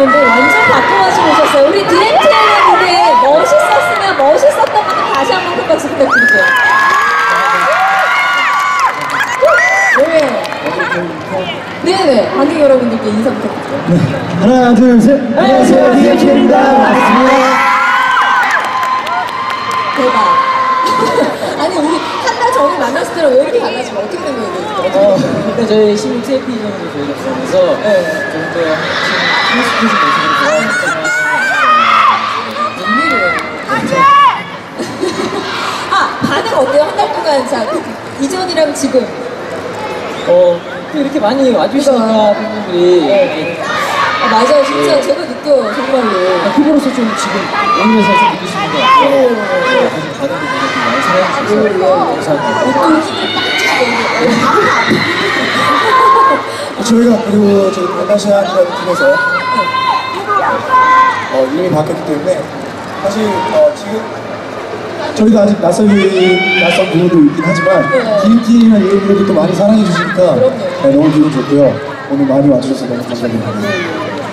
오셨는데 완전 바꿔가지고 오셨어요. 우리 DMT의 무대 멋있었으면 멋있었던 분들 다시 한번 큰 박수 부탁드릴게요. 네. 네네. 관객 여러분들께 인사 부탁드릴게요. 하나, 둘, 셋. 안녕하세요, 디엠키입니다. 반갑습니다. 대박. 아니 우리 한달 전에 만났을 때랑 왜 이렇게 달라지면 어떻게 된 거예요? 어, 일단 저희 신입 TFP전으로 저희가 들어가서 네. 좀더 스무스해진 모습으로 웬일이에요? 아 반응 어때요? 한 달 동안 자 그, 이전이랑 지금 어, 또 이렇게 많이 와주시니까 팬분들이 이렇게 아, 맞아요 진짜 제가 느껴요 정말로 피부로서 좀 지금 오면서 좀 있는 것 같아요. 많이 사랑해주셔서 감사합니다. 딱 저희가 그리고 저희 벤다시안이라는 팀에서 어, 이름이 바뀌었기 때문에 사실 어, 지금 저희도 아직 낯설기 낯선 부분도 있긴 하지만 네. DMT라는 이름으로도 또 많이 사랑해 주시니까. 네, 너무 기분 좋고요. 오늘 많이 와주셔서 너무 감사드립니다.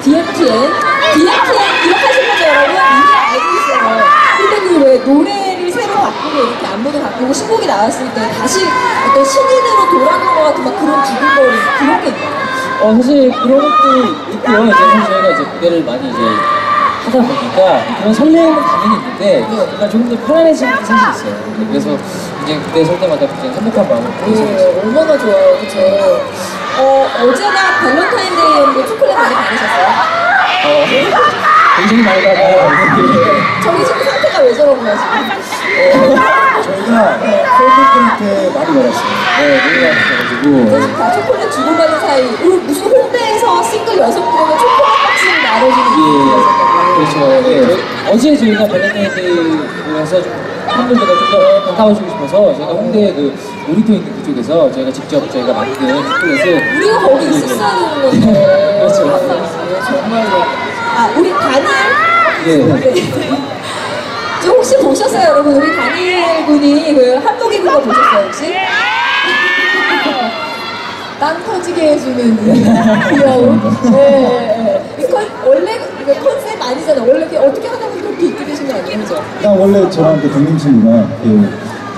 DMTN DMTN 기억하신 거죠 여러분? 이미 알고 있어요 근데 그왜 노래를 새로 바꾸고 이렇게 안무도 바꾸고 신곡이 나왔을 때 다시 어떤 신인으로 돌아간 것 같은 막 그런 두근거림 그런 게 있나요? 어, 사실 그런 것도 있고요. 이제 사실 저희가 이제 무대를 많이 이제 하다 보니까 그런 설렘은 당연히 있는데 약간 조금 더 편안해지는 게 사실 있어요. 그래서 이제 무대 설 때마다 굉장히 행복한 마음을 갖고 있어요. 네, 얼마나 좋아요, 그쵸? 어, 어제가 발렌타인데이였는데 초콜릿 많이 받으셨어요? 어, 굉장히 많이 받아요. 저희 지금 상태가 왜 저런 거야, 지금? 저희가 팬분들한테 많이 받았어요. 네, 많이 이제 지금 다 초콜릿 주고받는 사이, 우리 무슨 홍대에서 싱글 여섯 명의 초콜릿 박스를 나눠주는 예. 그렇죠. 예. 어제 저희가 발렌타인데이라서 좀 팬분들과 좀더 가까워지고 싶어서 저희가 홍대 그 놀이터 있는 그쪽에서 저희가 직접 저희가 만든 초콜릿을 우리가 거기 있었어야 되는 건데. 그렇죠. 네, 정말로. 아, 우리 다니엘? 예. 네. 저 혹시 보셨어요, 여러분? 우리 다니엘 군이 그 한복 입은 거 보셨어요, 혹시? 땅 터지게 해주는 귀여운. 네, 네. 이 컨, 원래 그 컨셉 아니잖아. 원래 이렇게 어떻게 하다 보니 그렇게 입게 되신 거 아니에요, 그죠? 일단 원래 저랑 그 동민 친구가 그,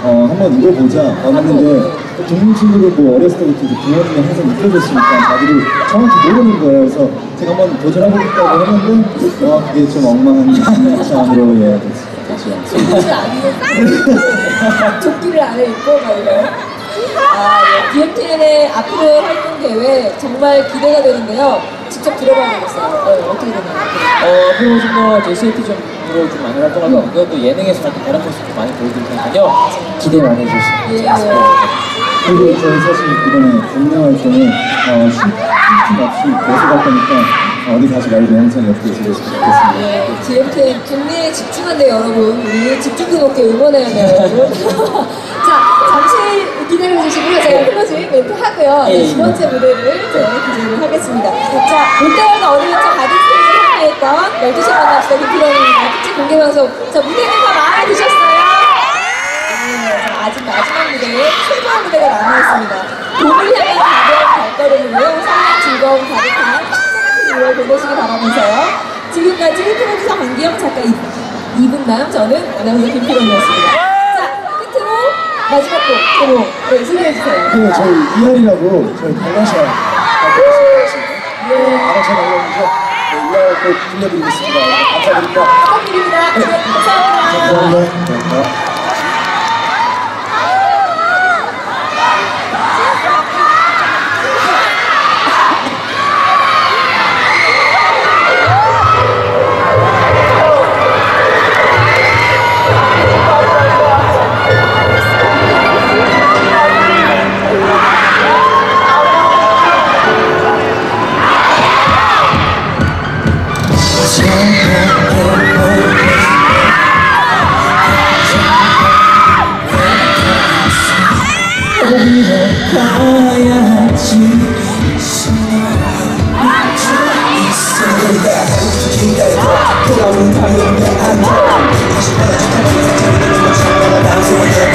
어, 한번 입어보자 왔는데 또 동민 친구도 뭐 어렸을 때부터 부모님이 항상 입혀줬으니까 자기를 정확히 모르는 거예요. 그래서 제가 한번 도전해보겠다고 했는데 와 그게 좀 엉망한 상으로 예 됐죠. 조끼를 안에 조끼를 안에 입고 막. 아, 네. DMTN의 앞으로의 활동 계획 정말 기대가 되는데요. 직접 들어봐야 되겠어요. 네, 어떻게 되나요? 어, 앞으로 좀더 JCFT전으로 좀 많이 활동할 것 같고요. 또 예능에서는 또 다른 모습도 많이 보여드릴 테니까요. 기대 많이 해주시면 예. 좋겠습니다. 그리고 저희 사실 이번에 국내 활동에 어, 쉼틈 없이 계속 할 거니까 어, 어디 가지 말고 항상 옆에 있어줬으면 좋겠습니다. 네, DMTN 국내에 집중한대요, 여러분. 우리 집중도 높게 응원해야 돼요, 여러분. 자, 잠시 기다려 주시고요. 제가 클로징 멘트 하고요. 네, 두 번째 무대를 저희 기대를 하겠습니다. 자, 롯데월드 어드벤처 가든 스테이지를 함께했던 12시 만납시다 김필원입니다. 특집 공개방송. 자, 무대는 다 마음에 드셨어요? 네, 자, 아직 마지막 무대에 최고의 무대가 남아있습니다. 봄을 향한 가벼운 발걸음으로 설렘 즐거움 가득한 신선한 2월 보내시기 바라면서요. 지금까지 프로듀서 강기영 작가 이- 이분남 저는 아나운서 김필원이었습니다. 마지막 곡, 제목 네, 소개해주세요. 그 저희 이하리라고 저희 발라샤 예, 발라샤 나오면서 이하리 꼭 들려드리겠습니다. 감사드립니다. 부탁드립니다. 네, 감사합니다. 감사합니다. 가야 할지. 기다려 돌아온 밤이 내안 돼 다시 내가